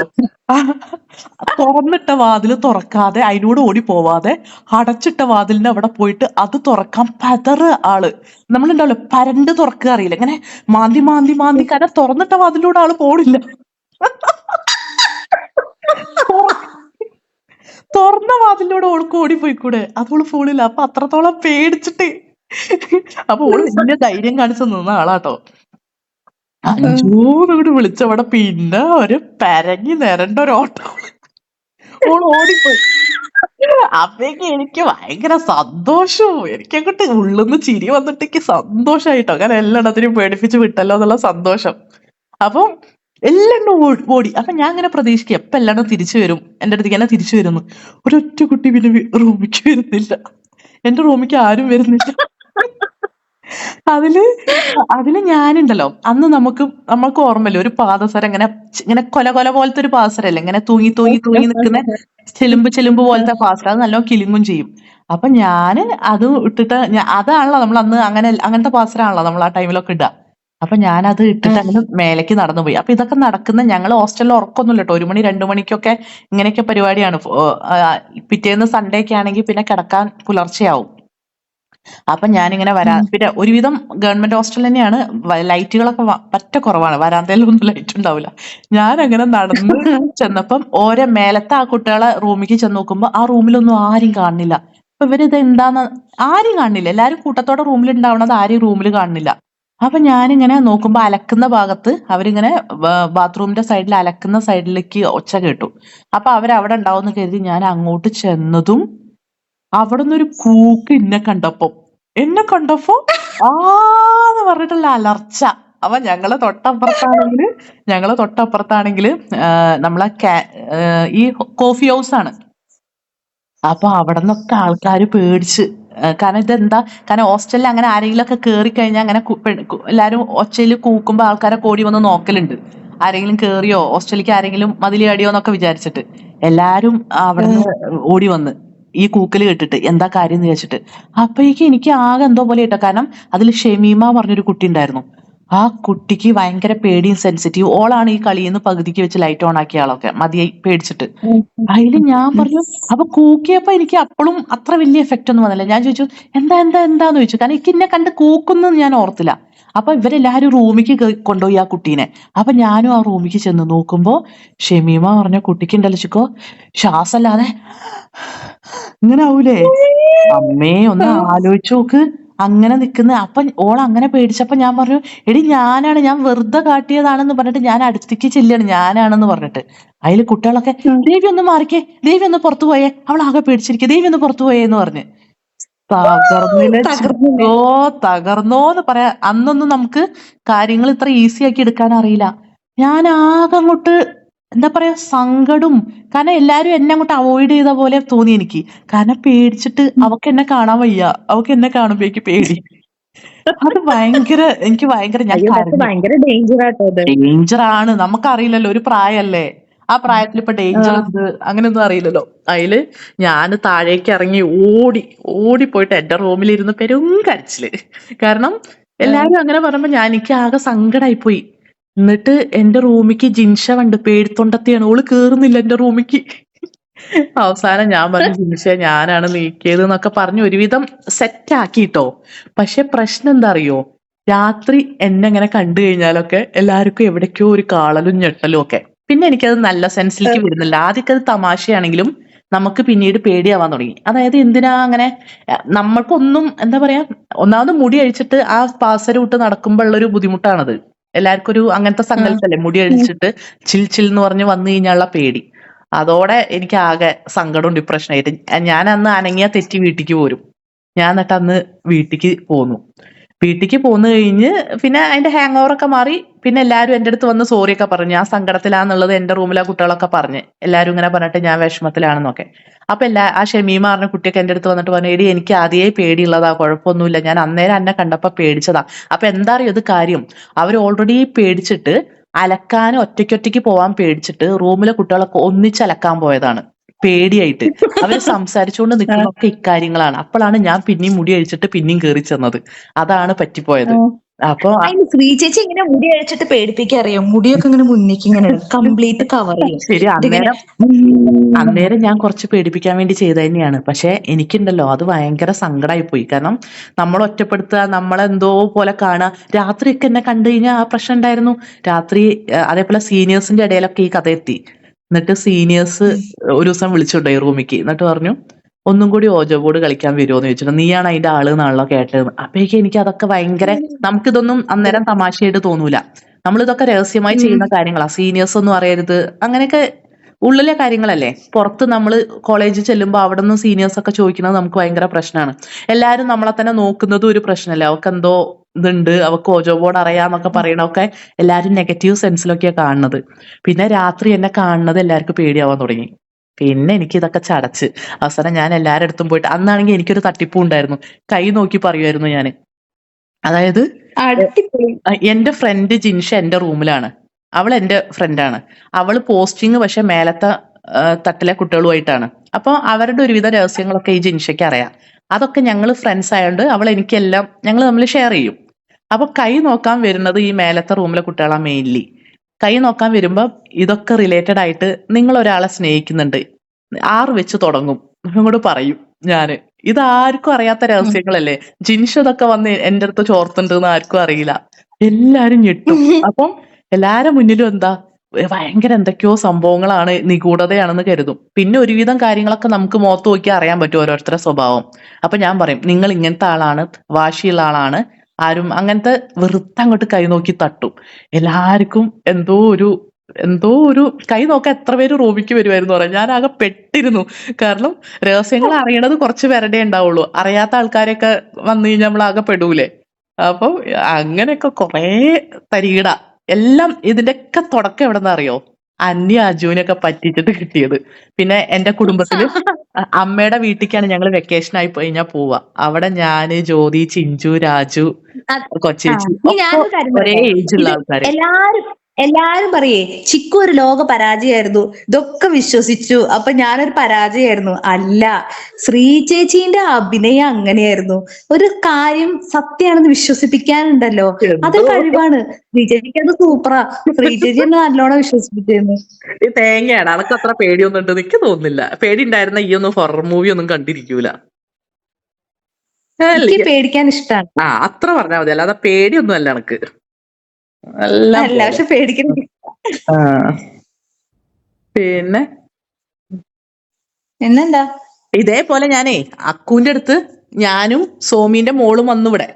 തുറന്നിട്ട വാതിൽ തുറക്കാതെ അതിനോട് ഓടി പോവാതെ അടച്ചിട്ട വാതിലിന്റെ അവിടെ പോയിട്ട് അത് തുറക്കാൻ പതറ് ആൾ. നമ്മളുണ്ടാവില്ല പരണ്ട് തുറക്കുക അറിയില്ല. ഇങ്ങനെ മാന്തി മാന്തി മാന്തി കാരണം തുറന്നിട്ട വാതിലൂടെ ആൾ പോണില്ല. തുറന്ന വാതിലൂടെ ഓൾക്ക് ഓടിപ്പോയിക്കൂടെ? അത് ഓൾ പോണില്ല അപ്പൊ അത്രത്തോളം പേടിച്ചിട്ട്. അപ്പൊ ഓൾ വലിയ ധൈര്യം കാണിച്ചു നിന്ന ആളാട്ടോ. അഞ്ചൂന്നോട് വിളിച്ചവിടെ പിന്നെ ഒരു പരങ്ങി നിരണ്ട ഒരു ഓട്ടോ. ഓൾ ഓടിപ്പോയി. അപ്പേക്ക് എനിക്ക് ഭയങ്കര സന്തോഷവും എനിക്കങ്ങോട്ട് ഉള്ളുന്ന് ചിരി വന്നിട്ട് എനിക്ക് സന്തോഷായിട്ടോ. കാരണം എല്ലായിടത്തിനും പേടിപ്പിച്ച് വിട്ടല്ലോ എന്നുള്ള സന്തോഷം. അപ്പം എല്ലെണ്ണം ഓടി അപ്പൊ ഞാൻ അങ്ങനെ പ്രതീക്ഷിക്കും എപ്പ എല്ലാണ്ടും തിരിച്ചു വരും? എന്റെ അടുത്തേക്ക് എന്നെ തിരിച്ചു വരുന്നു. ഒരൊറ്റ കുട്ടി പിന്നെ റൂമിക്ക് വരുന്നില്ല. എന്റെ റൂമിക്ക് ആരും വരുന്നില്ല. അതിൽ അതിൽ ഞാനുണ്ടല്ലോ. അന്ന് നമുക്ക് നമ്മൾക്ക് ഓർമ്മയില്ല ഒരു പാദസരം ഇങ്ങനെ ഇങ്ങനെ കൊല കൊല പോലത്തെ ഒരു പാദസരല്ലേ ഇങ്ങനെ തൂങ്ങി തൂങ്ങി തൂങ്ങി നിൽക്കുന്ന ചെലുമ്പ് ചെലുമ്പ് പോലത്തെ പാസര അത് നല്ലോണം കിളിങ്ങും ചെയ്യും. അപ്പൊ ഞാൻ അത് ഇട്ടിട്ട് അതാണല്ലോ നമ്മൾ അന്ന് അങ്ങനെ അങ്ങനത്തെ പാസരാണല്ലോ നമ്മൾ ആ ടൈമിലൊക്കെ ഇടുക. അപ്പൊ ഞാനത് ഇട്ടിട്ട് അങ്ങനെ മേലേക്ക് നടന്നു പോയി അപ്പൊ ഇതൊക്കെ നടക്കുന്ന ഞങ്ങൾ ഹോസ്റ്റലിൽ ഉറക്കൊന്നുമില്ല കേട്ടോ ഒരു മണി രണ്ടു മണിക്കൊക്കെ ഇങ്ങനെയൊക്കെ പരിപാടിയാണ്. ഫോ- പിറ്റേന്ന് സൺഡേ ഒക്കെ ആണെങ്കിൽ പിന്നെ കിടക്കാൻ പുലർച്ചയാവും. അപ്പൊ ഞാനിങ്ങനെ വരാ പിന്നെ ഒരുവിധം ഗവൺമെന്റ് ഹോസ്റ്റൽ തന്നെയാണ്. വ- ലൈറ്റുകളൊക്കെ വ- പറ്റ കുറവാണ്. വരാന്തയിലൊന്നും ലൈറ്റ് ഉണ്ടാവില്ല. ഞാൻ അങ്ങനെ നടന്ന് ചെന്നപ്പം ഓരോ മേലത്തെ ആ കുട്ടികളെ റൂമിലേക്ക് ചെന്ന് നോക്കുമ്പോ ആ റൂമിലൊന്നും ആരും കാണുന്നില്ല. അപ്പൊ ഇവരിത് എന്താന്ന് ആരും കാണുന്നില്ല. എല്ലാരും കൂട്ടത്തോടെ റൂമിൽ ഉണ്ടാവണത് ആരും റൂമിൽ കാണുന്നില്ല. അപ്പൊ ഞാനിങ്ങനെ നോക്കുമ്പോ അലക്കുന്ന ഭാഗത്ത് അവരിങ്ങനെ ബാത്റൂമിന്റെ സൈഡിൽ അലക്കുന്ന സൈഡിലേക്ക് ഒച്ച കേട്ടു. അപ്പൊ അവരവിടെ ഉണ്ടാവുമെന്ന് കരുതി ഞാൻ അങ്ങോട്ട് ചെന്നതും അവിടെ നിന്നൊരു കൂക്ക് എന്നെ കണ്ടപ്പോ. എന്നെ കണ്ടപ്പോ ആന്ന് പറഞ്ഞിട്ടുള്ള അലർച്ച. അപ്പൊ ഞങ്ങളെ തൊട്ടപ്പുറത്താണെങ്കിൽ ഞങ്ങളെ തൊട്ടപ്പുറത്താണെങ്കിൽ നമ്മളെ ഈ കോഫി ഹൗസ് ആണ് അപ്പൊ അവിടെ നിന്നൊക്കെ ആൾക്കാര് പേടിച്ച് കാരണം ഇതെന്താ? കാരണം ഹോസ്റ്റലിൽ അങ്ങനെ ആരെങ്കിലും ഒക്കെ കേറി കഴിഞ്ഞാൽ അങ്ങനെ എല്ലാവരും ഒച്ചയിൽ കൂക്കുമ്പോൾ ആൾക്കാരെ കോടി വന്ന് നോക്കലുണ്ട്. ആരെങ്കിലും കേറിയോ? ഹോസ്റ്റലിലേക്ക് ആരെങ്കിലും മതിലി അടിയോ എന്നൊക്കെ വിചാരിച്ചിട്ട്. എല്ലാരും അവിടെ നിന്ന് ഓടി വന്ന് ഈ കൂക്കൽ കേട്ടിട്ട് എന്താ കാര്യം എന്ന് വിചാരിച്ചിട്ട്. അപ്പോഴേക്ക് എനിക്ക് ആകെ എന്തോ പോലെ കേട്ടോ. കാരണം അതിൽ ഷെമീമ പറഞ്ഞൊരു കുട്ടി ഉണ്ടായിരുന്നു. ആ കുട്ടിക്ക് ഭയങ്കര പേടിയും സെൻസിറ്റീവ് ഓളാണ് ഈ കളിയിൽ പകുതിക്ക് വെച്ച് ലൈറ്റ് ഓൺ ആക്കിയ ആളൊക്കെ. മതിയായി പേടിച്ചിട്ട്. അതിൽ ഞാൻ പറഞ്ഞു അപ്പൊ കൂക്കിയപ്പോ എനിക്ക് അപ്പോഴും അത്ര വലിയ എഫക്റ്റ് ഒന്നും വന്നില്ല. ഞാൻ ചോദിച്ചു എന്താ എന്താ എന്താന്ന് ചോദിച്ചു? കാരണം എനിക്ക് എന്നെ കണ്ട് കൂക്കുന്നു ഞാൻ ഓർത്തില്ല. അപ്പൊ ഇവരെല്ലാരും റൂമിക്ക് കൊണ്ടുപോയി ആ കുട്ടീനെ. അപ്പൊ ഞാനും ആ റൂമിക്ക് ചെന്ന് നോക്കുമ്പോ ഷെമീമ പറഞ്ഞ കുട്ടിക്ക് ഉണ്ടല്ലോ ശ്വാസല്ലാതെ ഇങ്ങനെ ആവൂലേ? അമ്മേ ഒന്ന് ആലോചിച്ചു നോക്ക്. അങ്ങനെ നിൽക്കുന്നത് അപ്പൊ ഓൾ അങ്ങനെ പേടിച്ചപ്പോൾ ഞാൻ പറഞ്ഞു എടി ഞാനാണ് ഞാൻ വെറുതെ കാട്ടിയതാണെന്ന് പറഞ്ഞിട്ട് ഞാൻ അടുത്തേക്ക് ചെല്ലാണ് ഞാനാണെന്ന് പറഞ്ഞിട്ട്. അതിൽ കുട്ടികളൊക്കെ ദേവി ഒന്ന് മാറിക്കേ ദേവി ഒന്ന് പുറത്തു പോയേ. അവൾ ആകെ പേടിച്ചിരിക്കേ ദേവി ഒന്ന് പുറത്തു പോയേ എന്ന് പറഞ്ഞ്. തകർന്നില്ലോ തകർന്നോന്ന് പറയാ. അന്നൊന്നും നമുക്ക് കാര്യങ്ങൾ ഇത്ര ഈസി ആക്കി എടുക്കാൻ അറിയില്ല. ഞാൻ ആകെ അങ്ങോട്ട് എന്താ പറയാ സങ്കടും. കാരണം എല്ലാരും എന്നെ അങ്ങോട്ട് അവോയ്ഡ് ചെയ്ത പോലെ തോന്നി എനിക്ക്. കാരണം പേടിച്ചിട്ട് അവക്ക് എന്നെ കാണാൻ വയ്യ. അവക്ക് എന്നെ കാണുമ്പോഴേക്ക് പേടി. അത് ഭയങ്കര എനിക്ക് ഭയങ്കര ഞാൻ ഭയങ്കര ഡേഞ്ചർ ആട്ടോ ഡേഞ്ചർ ആണ്. നമുക്കറിയില്ലല്ലോ ഒരു പ്രായല്ലേ. ആ പ്രായത്തിൽ ഇപ്പൊ ഡേഞ്ചർ ഉണ്ട് അങ്ങനെയൊന്നും അറിയില്ലല്ലോ. അതിൽ ഞാൻ താഴേക്ക് ഇറങ്ങി ഓടി ഓടി പോയിട്ട് എന്റെ റൂമിലിരുന്ന് പെരും കരച്ചിൽ. കാരണം എല്ലാരും അങ്ങനെ പറയുമ്പോ ഞാൻ എനിക്ക് ആകെ സങ്കടായി പോയി എന്നിട്ട് എന്റെ റൂമിക്ക് ജിൻഷ കണ്ട് പേടിത്തൊണ്ടത്തിയാണ്. ഓൾ കേറുന്നില്ല എന്റെ റൂമിക്ക്. അവസാനം ഞാൻ പറഞ്ഞു ജിൻഷ ഞാനാണ് നീക്കിയത് എന്നൊക്കെ പറഞ്ഞു ഒരുവിധം സെറ്റ് ആക്കിട്ടോ. പക്ഷെ പ്രശ്നം എന്താ അറിയോ രാത്രി എന്നെ ഇങ്ങനെ കണ്ടു കഴിഞ്ഞാലൊക്കെ എല്ലാവർക്കും എവിടേക്കോ ഒരു കാളലും ഞെട്ടലും ഒക്കെ. പിന്നെ എനിക്കത് നല്ല സെൻസിലേക്ക് വരുന്നില്ല. ആദ്യമൊക്കെ അത് തമാശയാണെങ്കിലും നമുക്ക് പിന്നീട് പേടിയാവാൻ തുടങ്ങി. അതായത് എന്തിനാ അങ്ങനെ നമ്മൾക്കൊന്നും എന്താ പറയാ ഒന്നാമത് മുടി അഴിച്ചിട്ട് ആ പാസരൂട്ട് നടക്കുമ്പോഴുള്ള ഒരു ബുദ്ധിമുട്ടാണത്. എല്ലാവർക്കും ഒരു അങ്ങനത്തെ സങ്കല്പല്ലേ? മുടി അഴിച്ചിട്ട് ചിൽ ചിൽ എന്ന് പറഞ്ഞ് വന്നു കഴിഞ്ഞാലുള്ള പേടി. അതോടെ എനിക്ക് ആകെ സങ്കടവും ഡിപ്രഷനായിട്ട് ഞാൻ അന്ന് അനങ്ങിയ തെറ്റി വീട്ടിക്ക് പോരും. ഞാൻ എന്നിട്ട് അന്ന് വീട്ടിക്ക് പോന്നു. വീട്ടിക്ക് പോന്നു കഴിഞ്ഞ് പിന്നെ അതിന്റെ ഹാങ് ഓവർ ഒക്കെ മാറി. പിന്നെ എല്ലാരും എന്റെ അടുത്ത് വന്ന് സോറി ഒക്കെ പറഞ്ഞു. ഞാൻ സങ്കടത്തിലാന്നുള്ളത് എന്റെ റൂമിലെ കുട്ടികളൊക്കെ പറഞ്ഞ്. എല്ലാരും ഇങ്ങനെ പറഞ്ഞിട്ട് ഞാൻ വിഷമത്തിലാണെന്നൊക്കെ. അപ്പൊ എല്ലാ ആ ഷമീമ പറഞ്ഞ കുട്ടിയൊക്കെ എന്റെ അടുത്ത് വന്നിട്ട് പറഞ്ഞു എടി എനിക്ക് ആദ്യമേ പേടിയുള്ളതാ കുഴപ്പമൊന്നുമില്ല. ഞാൻ അന്നേരം എന്നെ കണ്ടപ്പോ പേടിച്ചതാ. അപ്പൊ എന്താ അറിയോ ഇത് കാര്യം. അവർ ഓൾറെഡി പേടിച്ചിട്ട് അലക്കാൻ ഒറ്റയ്ക്കൊറ്റയ്ക്ക് പോവാൻ പേടിച്ചിട്ട് റൂമിലെ കുട്ടികളൊക്കെ ഒന്നിച്ച് അലക്കാൻ പോയതാണ്. പേടിയായിട്ട്. അവർ സംസാരിച്ചുകൊണ്ട് നിൽക്കുന്നൊക്കെ ഇക്കാര്യങ്ങളാണ്. അപ്പോഴാണ് ഞാൻ പിന്നെയും മുടി അഴിച്ചിട്ട് പിന്നെയും കയറി ചെന്നത്. അതാണ് പറ്റിപ്പോയത്. അപ്പൊ ശ്രീ ചേച്ചി ഇങ്ങനെ മുടി അഴിച്ചിട്ട് പേടിപ്പിക്കറിയോ മുടിയൊക്കെ ഇങ്ങനെ മുന്നേക്ക് ഇങ്ങനെ കംപ്ലീറ്റ് കവർ ചെയ്യും. ശരി അന്നേരം അന്നേരം ഞാൻ കുറച്ച് പേടിപ്പിക്കാൻ വേണ്ടി ചെയ്ത തന്നെയാണ്. പക്ഷെ എനിക്കുണ്ടല്ലോ അത് ഭയങ്കര സങ്കടമായി പോയി കാരണം നമ്മൾ ഒറ്റപ്പെടുത്തുക നമ്മളെന്തോ പോലെ കാണുക രാത്രിയൊക്കെ എന്നെ കണ്ടു കഴിഞ്ഞാൽ ആ പ്രശ്നം ഉണ്ടായിരുന്നു. രാത്രി അതേപോലെ സീനിയേഴ്സിന്റെ ഇടയിലൊക്കെ ഈ കഥ എത്തി എന്നിട്ട് സീനിയേഴ്സ് ഒരു ദിവസം വിളിച്ചുണ്ടായി റൂമിക്ക് എന്നിട്ട് പറഞ്ഞു ഒന്നും കൂടി ഓജോ ബോർഡ് കളിക്കാൻ വരുമോ എന്ന് ചോദിച്ചിട്ട് നീയാണ് അതിന്റെ ആൾ എന്നാണല്ലോ കേട്ടത്. അപ്പോഴേക്ക് എനിക്ക് അതൊക്കെ ഭയങ്കര നമുക്കിതൊന്നും അന്നേരം തമാശയായിട്ട് തോന്നൂല. നമ്മളിതൊക്കെ രഹസ്യമായി ചെയ്യുന്ന കാര്യങ്ങളാ. സീനിയേഴ്സ് ഒന്നും അറിയരുത്. അങ്ങനെയൊക്കെ ഉള്ളിലെ കാര്യങ്ങളല്ലേ? പുറത്ത് നമ്മൾ കോളേജിൽ ചെല്ലുമ്പോൾ അവിടെ നിന്ന് സീനിയേഴ്സ് ഒക്കെ ചോദിക്കുന്നത് നമുക്ക് ഭയങ്കര പ്രശ്നമാണ് എല്ലാവരും നമ്മളെ തന്നെ നോക്കുന്നതും ഒരു പ്രശ്നമല്ല അവർക്ക് എന്തോ ഇതുണ്ട് അവർക്ക് ഓജോ ബോർഡ് അറിയാന്നൊക്കെ പറയണൊക്കെ എല്ലാവരും നെഗറ്റീവ് സെൻസിലൊക്കെയാണ് കാണുന്നത്. പിന്നെ രാത്രി എന്നെ കാണുന്നത് എല്ലാവർക്കും പേടിയാവാൻ തുടങ്ങി. പിന്നെ എനിക്ക് ഇതൊക്കെ ചടച്ച്. അവസാനം ഞാൻ എല്ലാവരുടെ അടുത്തും പോയിട്ട് അന്നാണെങ്കിൽ എനിക്കൊരു തട്ടിപ്പും ഉണ്ടായിരുന്നു. കൈ നോക്കി പറയുമായിരുന്നു ഞാൻ അതായത് എന്റെ ഫ്രണ്ട് ജിൻഷ എന്റെ റൂമിലാണ് അവൾ എന്റെ ഫ്രണ്ടാണ് അവൾ പോസ്റ്റിങ് പക്ഷെ മേലത്തെ തട്ടിലെ കുട്ടികളുമായിട്ടാണ്. അപ്പോൾ അവരുടെ ഒരുവിധ രഹസ്യങ്ങളൊക്കെ ഈ ജിൻഷയ്ക്ക് അറിയാം. അതൊക്കെ ഞങ്ങൾ ഫ്രണ്ട്സ് ആയതുകൊണ്ട് അവൾ എനിക്കെല്ലാം ഞങ്ങൾ തമ്മിൽ ഷെയർ ചെയ്യും. അപ്പൊ കൈ നോക്കാൻ വരുന്നത് ഈ മേലത്തെ റൂമിലെ കുട്ടികളാണ് മെയിൻലി കൈ നോക്കാൻ വരുമ്പോൾ ഇതൊക്കെ റിലേറ്റഡ് ആയിട്ട് നിങ്ങൾ ഒരാളെ സ്നേഹിക്കുന്നുണ്ട്. ആറ് വെച്ച് തുടങ്ങും. അങ്ങോട്ട് പറയും ഞാൻ. ഇതാർക്കും അറിയാത്ത രഹസ്യങ്ങളല്ലേ? ജിൻഷ് ഇതൊക്കെ വന്ന് എന്റെ അടുത്ത് ചോർത്തുണ്ടെന്ന് ആർക്കും അറിയില്ല. എല്ലാരും ഞെട്ടും. അപ്പം എല്ലാരും മുന്നിലും എന്താ ഭയങ്കര എന്തൊക്കെയോ സംഭവങ്ങളാണ് നിഗൂഢതയാണെന്ന് കരുതും. പിന്നെ ഒരുവിധം കാര്യങ്ങളൊക്കെ നമുക്ക് മുഖത്ത് നോക്കി അറിയാൻ പറ്റും ഓരോരുത്തരുടെ സ്വഭാവം. അപ്പൊ ഞാൻ പറയും നിങ്ങൾ ഇങ്ങനത്തെ ആളാണ് വാശിയുള്ള ആളാണ് ആരും അങ്ങനത്തെ വെറുത്ത അങ്ങോട്ട് കൈ നോക്കി തട്ടും. എല്ലാവർക്കും എന്തോ ഒരു എന്തോ ഒരു കൈ നോക്കാൻ എത്ര പേര് റൂമിക്ക് വരുമായിരുന്നു പറയാം ഞാൻ ആകെ പെട്ടിരുന്നു. കാരണം രഹസ്യങ്ങൾ അറിയണത് കുറച്ച് പേരുടെ ഉണ്ടാവുള്ളൂ. അറിയാത്ത ആൾക്കാരെയൊക്കെ വന്നു കഴിഞ്ഞാൽ നമ്മൾ ആകെ പെടൂലേ. അപ്പം അങ്ങനെയൊക്കെ കൊറേ തരീട എല്ലാം ഇതിന്റെയൊക്കെ തുടക്കം എവിടെന്ന് അറിയോ അന്യ അജുവിനൊക്കെ പറ്റിച്ചിട്ട് കിട്ടിയത്. പിന്നെ എന്റെ കുടുംബത്തിൽ അമ്മയുടെ വീട്ടിലേക്കാണ് ഞങ്ങൾ വെക്കേഷൻ ആയി കഴിഞ്ഞാൽ പോവാ. അവിടെ ഞാൻ ജ്യോതി ചിഞ്ചു രാജു കൊച്ചേച്ചി ഒരേ? ഏജ് ഉള്ള ആൾക്കാര്. എല്ലാരും എല്ലാരും പറയേ ചിക്കു ഒരു ലോക പരാജയമായിരുന്നു ഇതൊക്കെ വിശ്വസിച്ചു. അപ്പൊ ഞാനൊരു പരാജയമായിരുന്നു അല്ല ശ്രീ ചേച്ചീന്റെ അഭിനയം അങ്ങനെയായിരുന്നു. ഒരു കാര്യം സത്യമാണെന്ന് വിശ്വസിപ്പിക്കാനുണ്ടല്ലോ. അതൊരു എന്തോ കഴിവാണ്. ശ്രീ ചേച്ചിക്ക് അത് സൂപ്പറാ. ശ്രീ ചേച്ചി എന്നെ നല്ലോണം വിശ്വസിപ്പിച്ചിരുന്നു. ഈ തേങ്ങയാണ്. അതൊക്കെ അത്ര പേടിയൊന്നും ഉണ്ട് എനിക്ക് തോന്നുന്നില്ല. പേടി ഉണ്ടായിരുന്ന ഈ ഒന്നും ഹൊറർ മൂവി ഒന്നും കണ്ടിരിക്കൂല. എനിക്ക് പേടിക്കാൻ ഇഷ്ടമാണ് ആ അത്ര പറഞ്ഞാൽ മതി. അല്ലാതെ പേടിയൊന്നും അല്ല എനക്ക് പക്ഷെ. പിന്നെ? എന്നെന്താ ഇതേപോലെ ഞാനേ അക്കുവിന്റെ അടുത്ത് ഞാനും സോമിന്റെ മോളും വന്നു ഇവിടെ.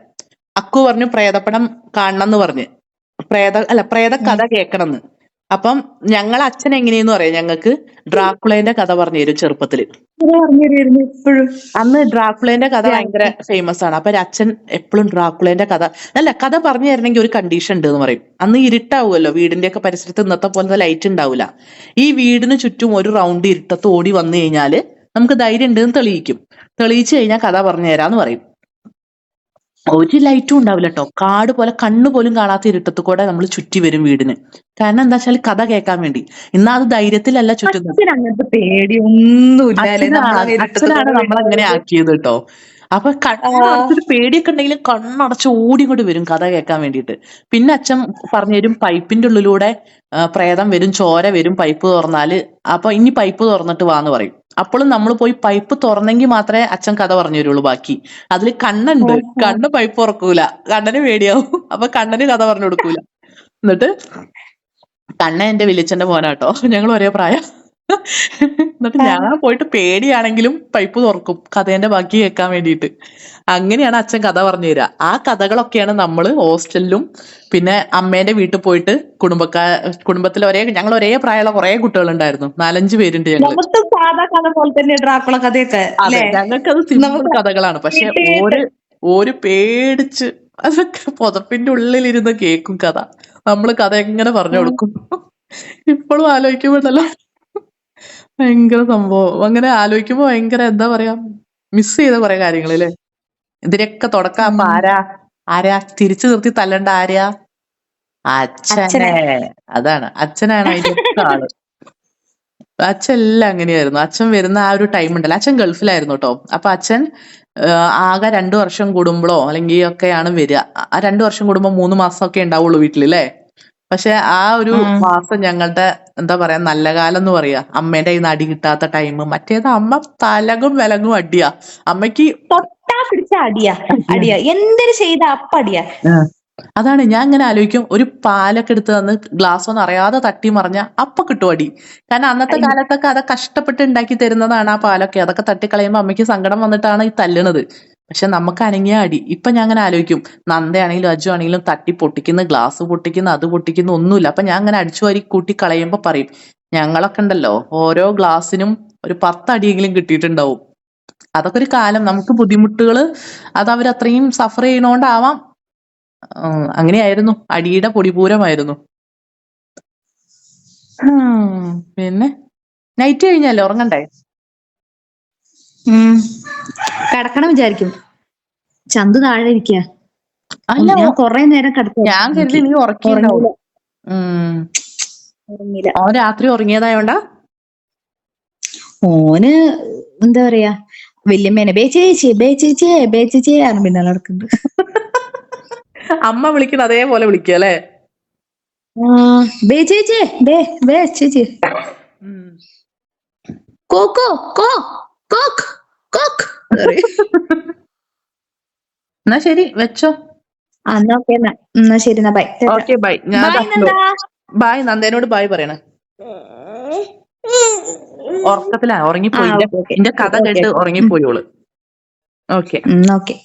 അക്കു പറഞ്ഞു പ്രേതപ്പടം കാണണം എന്ന് പറഞ്ഞ്. പ്രേത അല്ല പ്രേത കഥ കേൾക്കണമെന്ന്. അപ്പം ഞങ്ങൾ അച്ഛൻ എങ്ങനെയെന്ന് പറയാം? ഞങ്ങൾക്ക് ഡ്രാക്കുളേന്റെ കഥ പറഞ്ഞു തരും ചെറുപ്പത്തിൽ. തരുമായിരുന്നു എപ്പോഴും അന്ന് ഡ്രാക്കുളേന്റെ കഥ ഭയങ്കര ഫേമസ് ആണ്. അപ്പൊ അച്ഛൻ എപ്പോഴും ഡ്രാക്കുളേന്റെ കഥ അല്ല കഥ പറഞ്ഞു തരണമെങ്കിൽ ഒരു കണ്ടീഷൻ ഉണ്ട് എന്ന് പറയും. അന്ന് ഇരുട്ടാവുമല്ലോ. വീടിന്റെ ഒക്കെ പരിസരത്ത് ഇന്നത്തെ പോലത്തെ ലൈറ്റ് ഉണ്ടാവില്ല ഈ വീടിന് ചുറ്റും ഒരു റൗണ്ട് ഇരുട്ടത്ത് ഓടി വന്നു കഴിഞ്ഞാൽ നമുക്ക് ധൈര്യം ഉണ്ടെന്ന് തെളിയിക്കും. തെളിയിച്ചു കഴിഞ്ഞാൽ കഥ പറഞ്ഞു തരാന്ന് പറയും. ഒരു ലൈറ്റും ഉണ്ടാവില്ല കേട്ടോ കാട് പോലെ കണ്ണു പോലും കാണാത്ത ഇരുട്ടത്ത് കൂടെ നമ്മൾ ചുറ്റി വരും വീടിന്. കാരണം എന്താ വെച്ചാൽ കഥ കേൾക്കാൻ വേണ്ടി. ഇന്നാ അത് ധൈര്യത്തിലല്ല ചുറ്റുന്നത്. അങ്ങനത്തെ പേടിയൊന്നുമില്ല നമ്മൾ അങ്ങനെ ആക്കിയത് കേട്ടോ അപ്പൊ കണ്ണടച്ചൊരു പേടിയൊക്കെ ഉണ്ടെങ്കിൽ കണ്ണടച്ച് ഓടി കൊണ്ട് വരും കഥ കേൾക്കാൻ വേണ്ടിയിട്ട്. പിന്നെ അച്ഛൻ പറഞ്ഞു തരും പൈപ്പിന്റെ ഉള്ളിലൂടെ പ്രേതം വരും ചോര വരും പൈപ്പ് തുറന്നാൽ. അപ്പൊ ഇനി പൈപ്പ് തുറന്നിട്ട് വാന്ന് പറയും. അപ്പോഴും നമ്മൾ പോയി പൈപ്പ് തുറന്നെങ്കിൽ മാത്രമേ അച്ഛൻ കഥ പറഞ്ഞു തരുള്ളൂ ബാക്കി. അതിൽ കണ്ണുണ്ട്. കണ്ണ് പൈപ്പ് തുറക്കൂല. കണ്ണന് പേടിയാവും. അപ്പൊ കണ്ണന് കഥ പറഞ്ഞു കൊടുക്കൂല. എന്നിട്ട് കണ്ണ എന്റെ വലിയച്ഛന്റെ മോനാട്ടോ. ഞങ്ങൾ ഒരേ പ്രായം. എന്നിട്ട് ഞാൻ പോയിട്ട് പേടിയാണെങ്കിലും പൈപ്പ് തുറക്കും കഥേന്റെ ബാക്കി കേൾക്കാൻ വേണ്ടിയിട്ട്. അങ്ങനെയാണ് അച്ഛൻ കഥ പറഞ്ഞു തരിക ആ കഥകളൊക്കെയാണ് നമ്മൾ ഹോസ്റ്റലിലും പിന്നെ അമ്മേന്റെ വീട്ടിൽ പോയിട്ട് കുടുംബക്കാർ കുടുംബത്തിലെ ഒരേ ഞങ്ങൾ ഒരേ പ്രായമുള്ള കുറെ കുട്ടികളുണ്ടായിരുന്നു. നാലഞ്ച് പേരുണ്ട് ഞങ്ങൾ നമുക്ക് സാധാ കഥ പോലെ തന്നെ ഡ്രാക്കുള കഥയൊക്കെ അതെ അല്ലേ? ഞങ്ങൾക്കത് സിമ്പിൾ നമുക്ക് കഥകളാണ്. പക്ഷെ ഒരു ഒരു പേടിച്ച് അതൊക്കെ പുതപ്പിന്റെ ഉള്ളിലിരുന്ന് കേക്കും കഥ. നമ്മൾ കഥ എങ്ങനെ പറഞ്ഞു കൊടുക്കും? ഇപ്പോഴും ആലോചിക്കുമ്പോഴല്ലോ. ഭയങ്കര സംഭവം. അങ്ങനെ ആലോചിക്കുമ്പോ ഭയങ്കര എന്താ പറയാ മിസ് ചെയ്ത കുറെ കാര്യങ്ങളല്ലേ? ഇതിനൊക്കെ തുടക്കം അപ്പൊ ആരാ? ആരാ? തിരിച്ചു നിർത്തി തല്ലണ്ട ആരാ? അച്ഛനെ. അതാണ്. അച്ഛനാണ് അതിന്റെ ആൾ. അച്ഛൻ എല്ലാം അങ്ങനെയായിരുന്നു. അച്ഛൻ വരുന്ന ആ ഒരു ടൈം ഉണ്ടല്ലോ. അച്ഛൻ ഗൾഫിലായിരുന്നു കേട്ടോ അപ്പൊ അച്ഛൻ ആകെ രണ്ടു വർഷം കൂടുമ്പോഴോ അല്ലെങ്കിൽ ഒക്കെയാണ് വരിക. ആ രണ്ടു വർഷം കൂടുമ്പോ മൂന്ന് മാസം ഒക്കെ ഉണ്ടാവുള്ളൂ വീട്ടിൽ അല്ലേ പക്ഷെ ആ ഒരു. മാസം ഞങ്ങളുടെ എന്താ പറയാ നല്ല കാലം എന്ന് പറയാ. അമ്മേന്റെ ഈ നിന്ന് അടി കിട്ടാത്ത ടൈം മറ്റേത് അമ്മ തലകും വിലങ്ങും അടിയാ. അമ്മയ്ക്ക് തൊട്ടാ പിടിച്ച അടിയാ അടിയാ. എന്തിനു ചെയ്ത അപ്പടിയാ അതാണ് ഞാൻ ഇങ്ങനെ ആലോചിക്കും. ഒരു പാലൊക്കെ എടുത്ത് തന്ന് ഗ്ലാസ് ഒന്നും അറിയാതെ തട്ടി മറിഞ്ഞ അപ്പൊ കിട്ടും അടി. കാരണം അന്നത്തെ കാലത്തൊക്കെ അത് കഷ്ടപ്പെട്ട് ഉണ്ടാക്കി തരുന്നതാണ് ആ പാലൊക്കെ. അതൊക്കെ തട്ടിക്കളയുമ്പോ അമ്മയ്ക്ക് സങ്കടം വന്നിട്ടാണ് ഈ തല്ലണത് പക്ഷെ നമുക്ക് അനങ്ങിയ അടി. ഇപ്പൊ ഞാൻ അങ്ങനെ ആലോചിക്കും. നന്ദയാണെങ്കിലും അജു ആണെങ്കിലും തട്ടി പൊട്ടിക്കുന്ന ഗ്ലാസ് പൊട്ടിക്കുന്ന അത് പൊട്ടിക്കുന്ന ഒന്നുമില്ല. അപ്പൊ ഞാൻ അങ്ങനെ അടിച്ചു വാരി കൂട്ടി കളയുമ്പോ പറയും ഞങ്ങളൊക്കെ ഉണ്ടല്ലോ ഓരോ ഗ്ലാസ്സിനും ഒരു പത്തടിയെങ്കിലും കിട്ടിയിട്ടുണ്ടാവും. അതൊക്കെ ഒരു കാലം. നമുക്ക് ബുദ്ധിമുട്ടുകൾ അത് അവരത്രയും സഫർ ചെയ്യണോണ്ടാവാം അങ്ങനെയായിരുന്നു. അടിയുടെ പൊടിപൂരമായിരുന്നു. പിന്നെ? നൈറ്റ് കഴിഞ്ഞല്ലേ? ഉറങ്ങണ്ടേ? കിടക്കണം വിചാരിക്കും. ചന്തു താഴെ ഇരിക്കുക ഞാൻ കൊറേ നേരം കിടക്കും ഞാൻ കരുതി നീ ഉറക്കിണ്ടാവും ഉം. ഉറങ്ങിയില്ല. അവൻ രാത്രി ഉറങ്ങിയതായോണ്ടാ? ഓന് എന്താ പറയാ വല്യമ്മേനെ ബേച്ചേച്ചി ചേച്ചി ബേച്ചേച്ചേ ചേച്ചി ബേ ചേച്ചി ആണ് പിന്നെ നടക്കുന്നുണ്ട്. അമ്മ വിളിക്കണ അതേപോലെ വിളിക്കുക അല്ലേ? ആ, ബേ ചേച്ചി ബേ ചേച്ചി. കോക്കോ കോ കോക്ക് എന്നാ ശരി വെച്ചോ. എന്നാ ഓക്കെ എന്നാ. എന്നാ ശരി എന്നാ ബൈ ഓക്കെ ബൈ ഞാൻ ബൈ ബായ് നന്ദേനോട് ബായ് പറയണേ. ഉറക്കത്തിലാ ഉറങ്ങിപ്പോയി. എന്റെ കഥ കേട്ട് ഉറങ്ങിപ്പോയോൾ ഓക്കെ ഓക്കെ